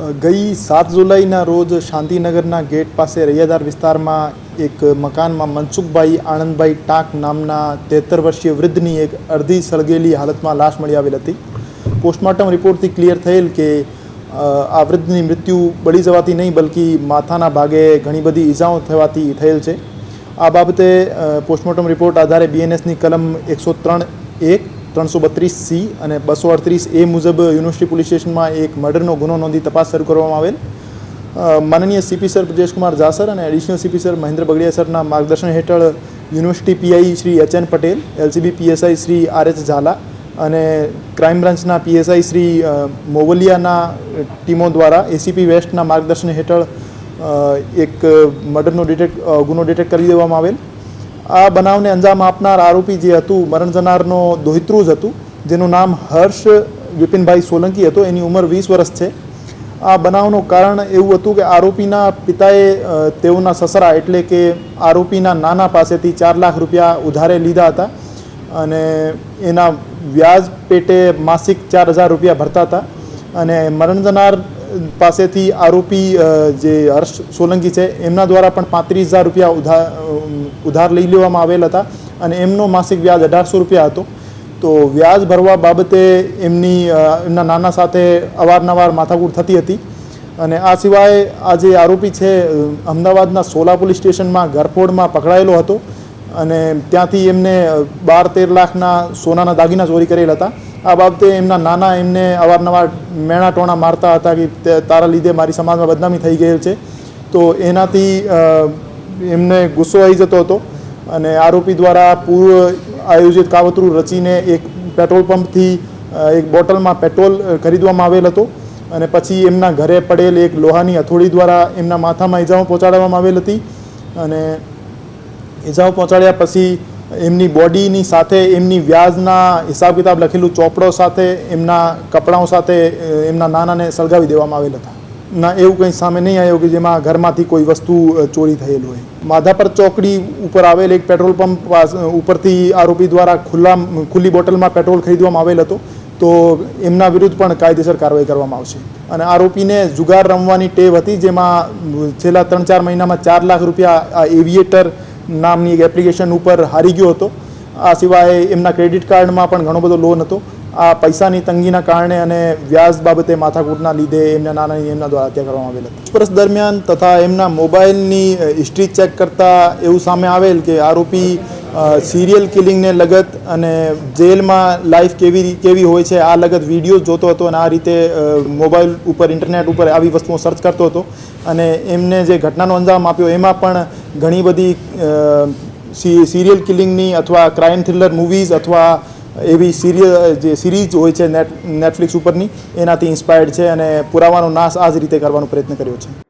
ગઈ સાત જુલાઈના રોજ શાંતિનગરના ગેટ પાસે રૈયાદાર વિસ્તારમાં એક મકાનમાં મનસુખભાઈ આણંદભાઈ ટાંક નામના તેતર વર્ષીય વૃદ્ધની એક અડધી સળગેલી હાલતમાં લાશ મળી આવેલ હતી. પોસ્ટમોર્ટમ રિપોર્ટથી ક્લિયર થયેલ કે આ વૃદ્ધની મૃત્યુ બળી જવાથી નહીં, બલકી માથાના ભાગે ઘણી બધી ઈજાઓ થવાથી થયેલ છે. આ બાબતે પોસ્ટમોર્ટમ રિપોર્ટ આધારે બીએનએસની કલમ એકસો ત્રણ એક ત્રણસો બત્રીસ સી અને બસો અડત્રીસ એ મુજબ યુનિવર્સિટી પોલીસ સ્ટેશનમાં એક મર્ડરનો ગુનો નોંધી તપાસ શરૂ કરવામાં આવેલ. માનનીય સીપી સર બ્રજેશકુમાર જાસર અને additional CP sir Mahendra Bagadia સરના માર્ગદર્શન હેઠળ university PI Shri H N Patel LCB PSI Shri R H Zala અને ક્રાઇમ બ્રાન્ચના પીએસઆઈ શ્રી મોવલિયાના ટીમો દ્વારા એસીપી વેસ્ટના માર્ગદર્શન હેઠળ એક મર્ડરનો ડિટેક્ટ ગુનો ડિટેક્ટ કરી દેવામાં આવેલ. આ બનાવને અંજામ આપનાર આરોપી જે હતું, મરણ જનારનો દોહિત્રુ જ હતું, જેનું નામ હર્ષ વિપિનભાઈ સોલંકી હતો, એની ઉંમર વીસ વર્ષ છે. આ બનાવનું કારણ એવું હતું કે આરોપીના પિતાએ તેઓના સસરા એટલે કે આરોપીના નાના પાસેથી ચાર લાખ રૂપિયા ઉધારે લીધા હતા અને એના વ્યાજ પેટે માસિક ચાર હજાર રૂપિયા ભરતા હતા અને મરણ જનાર પાસેથી આરોપી જે હર્ષ સોલંકી છે, એમના દ્વારા પણ પાંત્રીસ હજાર રૂપિયા ઉધાર ઉધાર લઈ લેવામાં આવેલ હતા અને એમનો માસિક વ્યાજ અઢારસો રૂપિયા હતો. તો વ્યાજ ભરવા બાબતે એમની એમના નાના સાથે અવારનવાર માથાકૂટ થતી હતી અને આ સિવાય આ જે આરોપી છે અમદાવાદના સોલા પોલીસ સ્ટેશનમાં ગરફોડમાં પકડાયેલો હતો અને ત્યાંથી એમને બાર તેર લાખના સોનાના દાગીના ચોરી કરેલ હતા. આ બાબતે એમના નાના એમને અવારનવાર મેણા ટોણા મારતા હતા કે તારા લીધે મારી સમાજમાં બદનામી થઈ ગયેલ છે. તો એનાથી એમને ગુસ્સો આવી જતો હતો અને આરોપી દ્વારા પૂર્વ આયોજિત કાવતરું રચીને એક પેટ્રોલ પંપથી એક બોટલમાં પેટ્રોલ ખરીદવામાં આવેલ હતો અને પછી એમના ઘરે પડેલ એક લોહાની હથોડી દ્વારા એમના માથામાં ઈજાઓ પહોંચાડવામાં આવેલ હતી અને ઈજાઓ પહોંચાડ્યા પછી એમની બોડીની સાથે, એમની વ્યાજના હિસાબ કિતાબ લખેલું ચોપડો સાથે, એમના કપડાઓ સાથે એમના નાનાને સળગાવી દેવામાં આવેલ હતા. ના, એવું કંઈ સામે નહીં આવ્યું કે જેમાં ઘરમાંથી કોઈ વસ્તુ ચોરી થયેલ હોય. માધાપર ચોકડી ઉપર આવેલ એક પેટ્રોલ પંપ ઉપરથી આરોપી દ્વારા ખુલ્લા, ખુલ્લી બોટલમાં પેટ્રોલ ખરીદવામાં આવેલ હતો. તો એમના વિરુદ્ધ પણ કાયદેસર કાર્યવાહી કરવામાં આવશે. અને આરોપીને જુગાર રમવાની ટેવ હતી, જેમાં છેલ્લા ત્રણ ચાર મહિનામાં ચાર લાખ રૂપિયા આ એવિએટર નામની એક એપ્લિકેશન ઉપર હારી ગયો હતો. આ સિવાય એમના ક્રેડિટ કાર્ડમાં પણ ઘણો બધો લોન હતો. આ પૈસાની તંગીના કારણે અને વ્યાજ બાબતે માથાકૂટના લીધે એમના નાનાની એમના દ્વારા હત્યા કરવામાં આવેલ હતી. પૂછપરછ દરમિયાન તથા એમના મોબાઈલની હિસ્ટ્રી ચેક કરતા એવું સામે આવેલ કે આરોપી સિરિયલ કિલિંગને લગત અને જેલમાં લાઈફ કેવી કેવી હોય છે, આ લગત વીડિયો જોતો હતો અને આ રીતે મોબાઈલ ઉપર ઇન્ટરનેટ ઉપર આવી વસ્તુઓ સર્ચ કરતો હતો. અને એમને જે ઘટનાનો અંજામ આપ્યો, એમાં પણ ઘણી બધી સિરિયલ કિલિંગની અથવા ક્રાઇમ થ્રિલર મૂવીઝ અથવા એવી સિરિયલ જે સિરીઝ હોય છે નેટ નેટફ્લિક્સ ઉપરની, એનાથી ઇન્સ્પાયર્ડ છે અને પુરાવાનો નાશ આ જ રીતે કરવાનો પ્રયત્ન કર્યો છે.